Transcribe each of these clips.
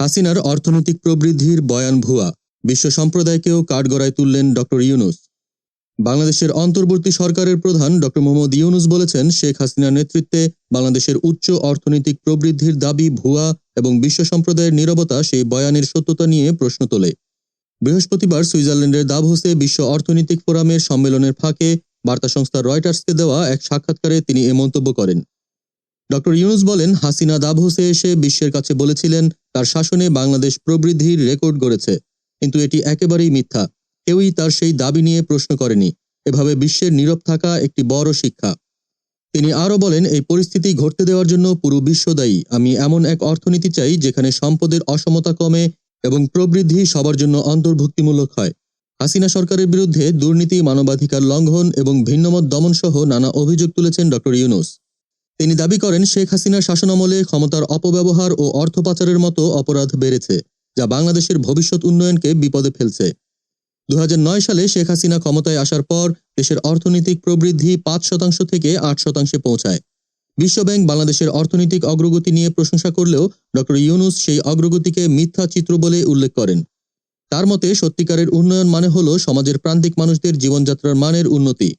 হাসিনার অর্থনৈতিক প্রবৃদ্ধির বয়ান ভুয়া, বিশ্ব সম্প্রদায়কেও কাঠগড়ায় তুললেন ডক্টর ইউনুস। বাংলাদেশের অন্তর্বর্তী সরকারের প্রধান ডক্টর মোহাম্মদ ইউনুস বলেছেন, শেখ হাসিনার নেতৃত্বে বাংলাদেশের উচ্চ অর্থনৈতিক প্রবৃদ্ধির দাবি ভুয়া এবং বিশ্ব সম্প্রদায়ের নীরবতা সেই বয়ানের সত্যতা নিয়ে প্রশ্ন তোলে। বৃহস্পতিবার সুইজারল্যান্ডের দাভোসে বিশ্ব অর্থনৈতিক ফোরামের সম্মেলনের ফাঁকে বার্তা সংস্থা রয়টার্সকে দেওয়া এক সাক্ষাৎকারে তিনি এ মন্তব্য করেন। ডক্টর ইউনুস বলেন, হাসিনা দাভোসে এসে বিশ্বের কাছে বলেছিলেন, তার শাসনে বাংলাদেশ প্রবৃদ্ধির রেকর্ড গড়েছে। কিন্তু এটি একেবারেই মিথ্যা। কেউই তার সেই দাবি নিয়ে প্রশ্ন করেনি। এভাবে বিশ্বের নীরব থাকা একটি বড় শিক্ষা। তিনি আরও বলেন, এই পরিস্থিতি ঘটতে দেওয়ার জন্য পুরো বিশ্ব দায়ী আমি এমন এক অর্থনীতি চাই, যেখানে সম্পদের অসমতা কমে এবং প্রবৃদ্ধি সবার জন্য অন্তর্ভুক্তিমূলক হয়। হাসিনা সরকারের বিরুদ্ধে দুর্নীতি, মানবাধিকার লঙ্ঘন এবং ভিন্নমত দমন সহ নানা অভিযোগ তুলেছেন ডক্টর ইউনুস। তিনি দাবি করেন, শেখ হাসিনার শাসনামলে ক্ষমতার অপব্যবহার ও অর্থ পাচারের মতো অপরাধ বেড়েছে, যা বাংলাদেশের ভবিষ্যৎ উন্নয়নকে বিপদে ফেলছে। দু হাজার নয় সালে শেখ হাসিনা ক্ষমতায় আসার পর দেশের অর্থনৈতিক প্রবৃদ্ধি পাঁচ শতাংশ থেকে আট শতাংশে পৌঁছায়। বিশ্বব্যাংক বাংলাদেশের অর্থনৈতিক অগ্রগতি নিয়ে প্রশংসা করলেও ডক্টর ইউনুস সেই অগ্রগতিকে মিথ্যা চিত্র বলে উল্লেখ করেন। তার মতে, সত্যিকারের উন্নয়ন মানে হল সমাজের প্রান্তিক মানুষদের জীবনযাত্রার মানের উন্নতি।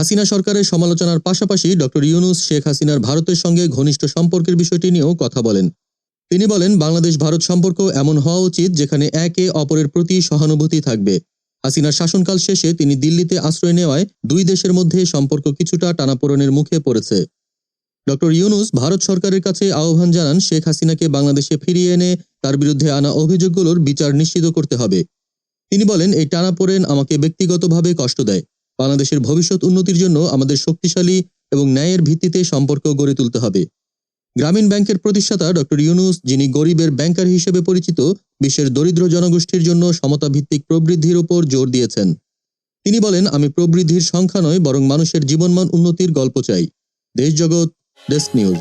হাসিনা সরকারের সমালোচনার পাশাপাশি ডক্টর ইউনুস শেখ হাসিনার ভারতের সঙ্গে ঘনিষ্ঠ সম্পর্কের বিষয়টি নিয়েও কথা বলেন। তিনি বলেন, বাংলাদেশ ভারত সম্পর্ক এমন হওয়া উচিত যেখানে একে অপরের প্রতি সহানুভূতি থাকবে। হাসিনার শাসনকাল শেষে তিনি দিল্লিতে আশ্রয় নেওয়ায় দুই দেশের মধ্যে সম্পর্ক কিছুটা টানাপোড়েনের মুখে পড়েছে। ডক্টর ইউনুস ভারত সরকারের কাছে আহ্বান জানান, শেখ হাসিনাকে বাংলাদেশে ফিরিয়ে এনে তার বিরুদ্ধে আনা অভিযোগগুলোর বিচার নিশ্চিত করতে হবে। তিনি বলেন, এই টানাপোড়েন আমাকে ব্যক্তিগতভাবে কষ্ট দেয়। বাংলাদেশের ভবিষ্যৎ উন্নতির জন্য আমাদের শক্তিশালী এবং ন্যায়ের ভিত্তিতে সম্পর্ক গড়ে তুলতে হবে। গ্রামীণ ব্যাংকের প্রতিষ্ঠাতা ডক্টর ইউনুস, যিনি গরিবের ব্যাংকার হিসেবে পরিচিত, বিশ্বের দরিদ্র জনগোষ্ঠীর জন্য সমতা ভিত্তিক প্রবৃদ্ধির উপর জোর দিয়েছেন। তিনি বলেন, আমি প্রবৃদ্ধির সংখ্যা নয়, বরং মানুষের জীবনমান উন্নতির গল্প চাই। দেশ জগৎ, ডেস্ক নিউজ।